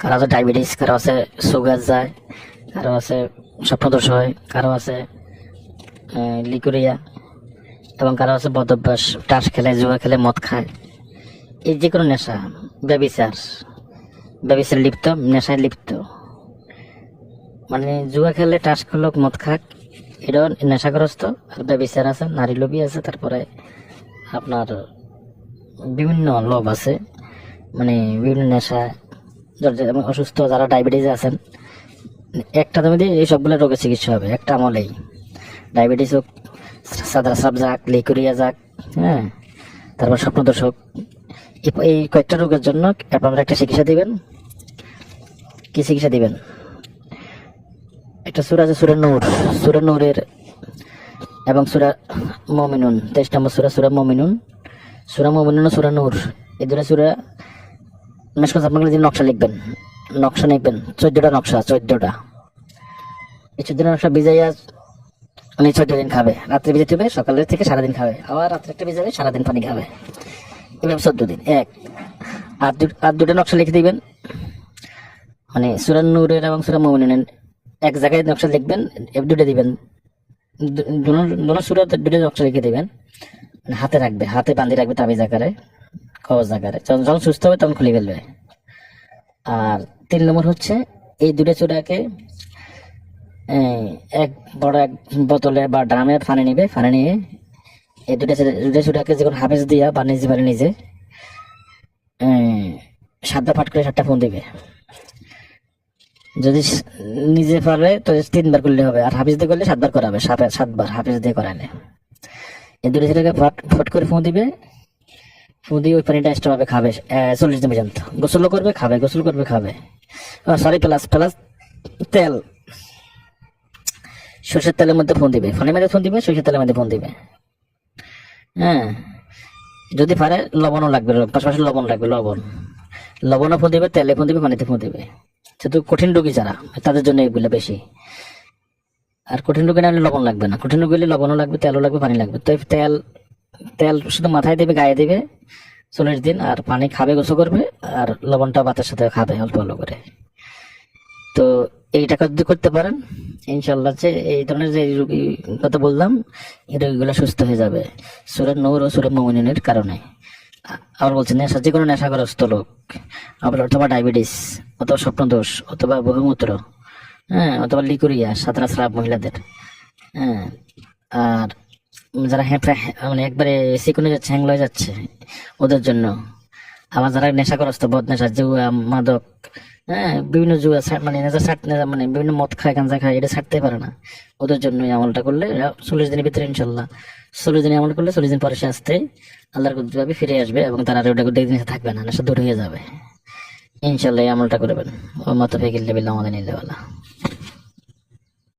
কারও আছে ডায়াবেটিস কারও আছে সুগার যায়, কারও আছে স্বপ্নদোষ হয়, কারও আছে লিকুরিয়া, এবং কারও আছে বদভ্যাস টাস খেলে, জুয়া খেলে, মদ খায়। এই যে কোনো নেশা, ব্যবিচার ব্যবিচার লিপ্ত, নেশায় লিপ্ত। মানে জুয়া খেলে টাস খেলক, মদ খাক, এটাও নেশাগ্রস্ত, আর ব্যবিচার আছে, নারী লোভী আছে, তারপরে আপনার বিভিন্ন লোভ আছে মানে বিভিন্ন নেশা যেমন অসুস্থ, যারা ডায়াবেটিস আছেন, একটা তুমি এই সবগুলো রোগের চিকিৎসা হবে, একটা আমলেই। ডায়াবেটিস হোক, সাদা সাপ যাক, লিকুরিয়া যাক হ্যাঁ তারপর স্বপ্নদোষ হোক, এই- কয়েকটা রোগের জন্য আপনারা একটা চিকিৎসা দিবেন। কি চিকিৎসা দিবেন? একটা সুর আছে, সুরা নূর, সুরা নূরের এবং সুরা মমিনুন, তেইশ নম্বর সুরা সুরা মমিনুন সুরা মমিনুন সুরা নূর। এই দুটো সুরা মেশকাজ আপনাকে যে নকশা লিখবেন। নকশা লিখবেন চোদ্দটা নকশা, চোদ্দটা। এই চোদ্দটা নকশা ভিজাইয়া উনি চোদ্দ দিন খাবে। রাত্রে ভিজাতে হবে, সকালের থেকে সারাদিন খাবে। আবার রাত্রে একটা ভিজাবে সারাদিন পানি খাবে। এভাবে চোদ্দ দিন, এক। আর আর দুটো নকশা লিখে দিবেন। মানে সুরান নূরের এবং সুরা মমিনের এক জায়গায় নকশা লিখবেন, এ দুটো দিবেন। দুটো সুরা দুটো নকশা লিখে দিবেন। মানে হাতে রাখবে, হাতে বান্ধি রাখবে তাবিজ আকারে। কবজ আকারে যখন যখন সুস্থ হবে তখন খুলে ফেলবে। আর তিন নম্বর হচ্ছে, এই দুটো চূড়াকে এক বড় এক বোতলে বা ড্রামে পানি নিবে পানি নিয়ে এই দুটো দুটো চূড়াকে যখন হাফেজ দিয়া বা নিজে পারে নিজে সাতটা পাট করে সাতটা ফোন দিবে। যদি নিজে পারে তো তিনবার করলে হবে। আর হাফিজ দিয়ে করলে সাতবার করাবে, সাত- সাতবার হাফিজ দিয়ে করালে। এই দুটো ছেলেকে ফট ফট করে ফোন দিবে দিয়ে ওই পানিটা এক্সট্রা ভাবে খাবে চল্লিশ দিন পর্যন্ত। গোসলও করবে, খাবে, গোসল করবে, খাবে। সরি প্লাস প্লাস তেল। সর্ষের তেলের মধ্যে ফোন দিবে। ফোনের মধ্যে ফোন দিবে, সর্ষের তেলের মধ্যে ফোন দিবে। হ্যাঁ? যদি পারে, লবণও লাগবে পাশাপাশি লবণ লাগবে, লবণ। লবণও ফোন দিবে, তেলে ফোন দিবে, পানিতে ফোন দিবে। সেহেতু কঠিন রোগী যারা, তাদের জন্য এগুলো বেশি। আর কঠিন রোগী না হলে লবণ লাগবে না। কঠিন রোগী হলে লবণও লাগবে, তেলও লাগবে, পানি লাগবে। তো তেল তেল শুধু মাথায় দেবে, গায়ে দেবে, চল্লিশ দিন, আর পানি খাবে, গোসল করবে, আর লবণটা ভাতের সাথে খাবে, অল্প অল্প করে। তো এইটা যদি করতে পারেন ইনশাল্লাহ যে এই ধরনের যে রোগী, কথা বললাম, এই রোগীগুলো সুস্থ হয়ে যাবে। সুরের নৌর ও সুরের মমিনের কারণে। আবার বলছি, নেশা, যে কোনো নেশাগ্রস্ত লোক, আবার অথবা ডায়াবেটিস, অথবা স্বপ্নদোষ, অথবা বহুমূত্র হ্যাঁ অথবা লিকুরিয়া সাঁতরা স্রাব মহিলাদের হ্যাঁ আর যারা হেঁপড়ে মানে একবারে সিকুনে যাচ্ছে হয়ে যাচ্ছে ওদের জন্য। আবার যারা নেশাগ্রস্ত, বদনেশা, জুয়া, মাদক হ্যাঁ বিভিন্ন জুয়া মানে মানে বিভিন্ন মদ খায়, গাঞ্জা খায়, এটা ছাড়তে পারে না। ওদের জন্য এই আমলটা করলে চল্লিশ দিনের ভিতরে ইনশাল্লাহ। চল্লিশ দিন আমল করলে চল্লিশ দিন পরে সে আসতে আল্লাহর কুদরতে ফিরে আসবে এবং তারা আর ওটা করতে থাকবে না নেশা দূর হয়ে যাবে। ইনশাল্লাহ এই আমলটা করবেন। ও মত ফেকিল লেবিল আমাদের নিলে